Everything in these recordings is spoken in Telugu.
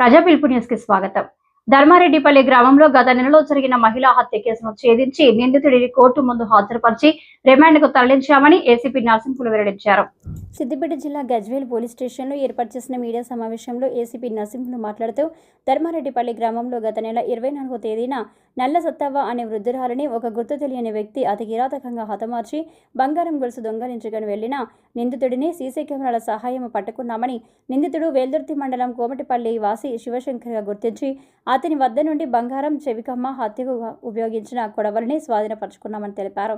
ప్రజా పిలుపు న్యూస్కి స్వాగతం. ధర్మారెడ్డిపల్లి గ్రామంలో గత నెలలో జరిగిన మహిళా హత్య కేసును ఛేదించి నిందితుడిని కోర్టు ముందు హాజరుపరిచి రిమాండ్కు తరలించామని ఏసీపీ నరసింహులు వెల్లడించారు. సిద్దిపేట జిల్లా గజ్వేల్ పోలీస్ స్టేషన్లో ఏర్పాటు చేసిన మీడియా సమావేశంలో ఏసీపీ నరసింహులు మాట్లాడుతూ ధర్మారెడ్డిపల్లి గ్రామంలో గత నెల ఇరవై నాలుగో తేదీన నల్ల సత్తవ్వ అనే వృద్ధురాలిని ఒక గుర్తు తెలియని వ్యక్తి అతి కిరాతకంగా హతమార్చి బంగారం గొలుసు దొంగలించుకొని వెళ్ళిన నిందితుడిని సీసీ కెమెరాల సహాయం పట్టుకున్నామని నిందితుడు వేల్దుర్తి మండలం కోమటిపల్లి వాసి శివశంకర్గా గుర్తించి అతని వద్ద నుండి బంగారం చెవికమ్మ హత్యకు ఉపయోగించిన కొడవలిని స్వాధీనపరుచుకున్నామని తెలిపారు.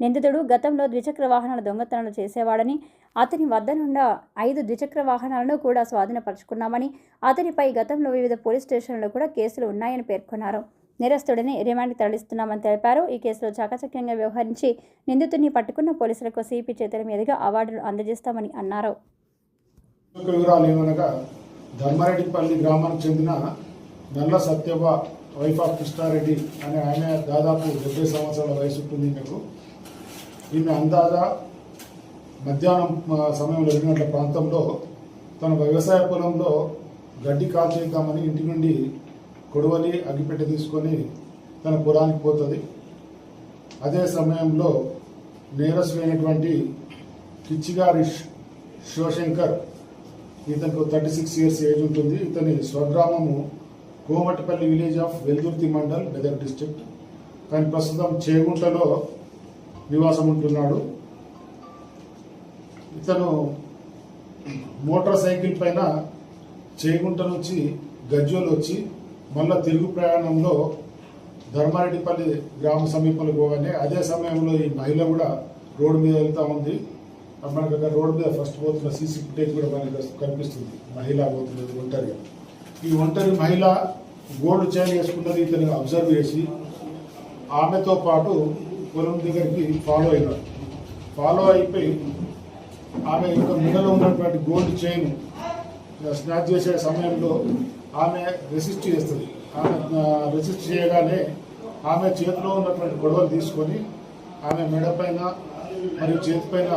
నిందితుడు గతంలో ద్విచక్ర వాహనాల దొంగతనాలు చేసేవాడని అతని వద్ద నుండి ఐదు ద్విచక్ర వాహనాలను కూడా స్వాధీనపరుచుకున్నామని అతనిపై గతంలో వివిధ పోలీస్ స్టేషన్లలో కూడా కేసులు ఉన్నాయని పేర్కొన్నారు. నేరస్తుడిని రిమాండ్కి తరలిస్తున్నామని తెలిపారు. ఈ కేసులో చాకచక్యంగా వ్యవహరించి నిందితుడిని పట్టుకున్న పోలీసులకు సిపి చేతుల మీదుగా అవార్డులు అందజేస్తామని అన్నారు. ధర్మారెడ్డిపల్లి గ్రామానికి చెందిన నల్ల సత్యవ వైఫ్ ఆఫ్ కృష్ణారెడ్డి అనే ఆమె దాదాపు డెబ్బై సంవత్సరాల వయసు ఉంటుంది మీకు. ఈమె అందాజా మధ్యాహ్నం సమయంలో రెండు గంటల ప్రాంతంలో తన వ్యవసాయ పొలంలో గడ్డి కాల్చేద్దామని ఇంటి నుండి కొడవలి అగ్గిపెట్టె తీసుకొని తన పొలానికి పోతుంది. అదే సమయంలో నేరస్తులైనటువంటి కిచ్చిగారి శివశంకర్ ఇతనికి థర్టీ సిక్స్ ఇయర్స్ ఏజ్ ఉంటుంది. ఇతని స్వగ్రామము Komatipalli village of Veldurthi mandal Medak district. కానీ ప్రస్తుతం చేగుంటలో నివాసం ఉంటున్నాడు. ఇతను మోటార్ సైకిల్ పైన చేగుంట నుంచి గజ్జోలు వచ్చి మళ్ళా తిరుగు ప్రయాణంలో ధర్మారెడ్డిపల్లి గ్రామ సమీపంలో పోగానే అదే సమయంలో ఈ మహిళ కూడా రోడ్డు మీద వెళ్తూ ఉంది. మనకు రోడ్డు మీద ఫస్ట్ పోతున్న సీసీ ఫుటేజ్ కూడా మనకు కనిపిస్తుంది. మహిళ పోతున్నది ఒంటరిగా. ఈ ఒంటరి మహిళ గోల్డ్ చైన్ వేసుకున్నది ఇతను అబ్జర్వ్ చేసి ఆమెతో పాటు పొలం దగ్గరికి ఫాలో అయినాడు. ఫాలో అయిపోయి ఆమె యొక్క మెడలో ఉన్నటువంటి గోల్డ్ చైన్ స్నాచ్ చేసే సమయంలో ఆమె రెసిస్ట్ చేస్తుంది. ఆమె రెసిస్ట్ చేయగానే ఆమె చేతిలో ఉన్నటువంటి గొడవలు తీసుకొని ఆమె మెడపైన మరియు చేతిపైన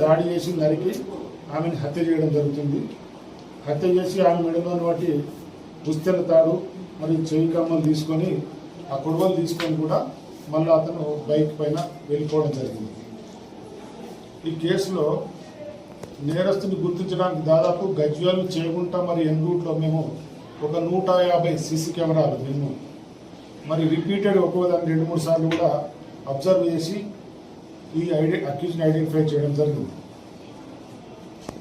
దాడి చేసి నరికి ఆమెను హత్య చేయడం జరుగుతుంది. హత్య చేసి ఆమె మెడలోని వాటి పుస్తెల తాడు మరియు చెవి కమ్మలు తీసుకొని ఆ గొడవలు తీసుకొని కూడా మళ్ళీ అతను బైక్ పైన వెళ్ళిపోవడం జరిగింది. ఈ కేసులో నేరస్తుని గుర్తించడానికి దాదాపు గజ్వేల్ చేగుంట మరి ఎన్ రూట్లో మేము ఒక నూట యాభై సీసీ కెమెరాలు మేము మరి రిపీటెడ్ ఒక్కోదాన్ని రెండు మూడు సార్లు కూడా అబ్జర్వ్ చేసి ఈ ఐడి అక్యూజ్ని ఐడెంటిఫై చేయడం జరిగింది.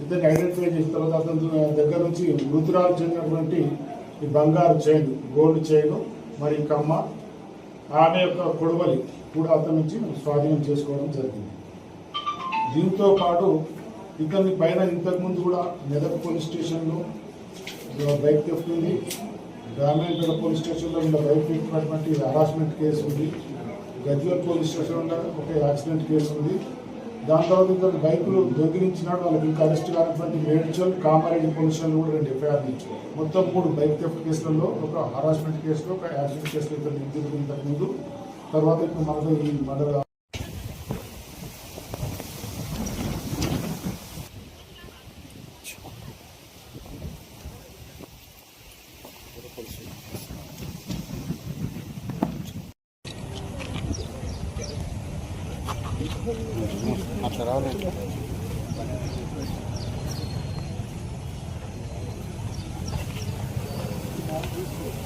ఇద్దరిని ఐడెంటిఫై చేసిన తర్వాత అతని దగ్గర నుంచి మృతురాలు చెందినటువంటి ఈ బంగారు చైన్ గోల్డ్ చైన్ మరి కమ్మ ఆమె యొక్క కొడవలి కూడా అతని నుంచి స్వాధీనం చేసుకోవడం జరిగింది. దీంతో పాటు ఇతని పైన ఇంతకుముందు కూడా మెదక్ పోలీస్ స్టేషన్లో బైక్ థెఫ్ట్ ఉంది. గ్రామీణ పోలీస్ స్టేషన్లో ఉన్న బైక్ పెట్టినటువంటి హరాస్మెంట్ కేసు ఉంది. గజ్వల్ పోలీస్ స్టేషన్లో ఒక యాక్సిడెంట్ కేసు ఉంది. దాని తర్వాత ఇద్దరు బైకులు దొంగిలించినాడు వాళ్ళకి ఇంకా అరెస్ట్ కానటువంటి మేడ్చల్ కామారెడ్డి పోలీస్ కూడా రెండు ఎఫ్ఐఆర్ ఇచ్చారు. మొత్తం మూడు బైక్ థెఫ్ట్ కేసులలో ఒక హరాస్మెంట్ కేసులో ఒక యాక్సిడెంట్ కేసులో ఇద్దరు నిందితుడు ఇంతకుముందు. తర్వాత ఇప్పుడు మనకు ఈ మండల Thank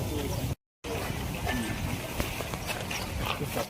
you.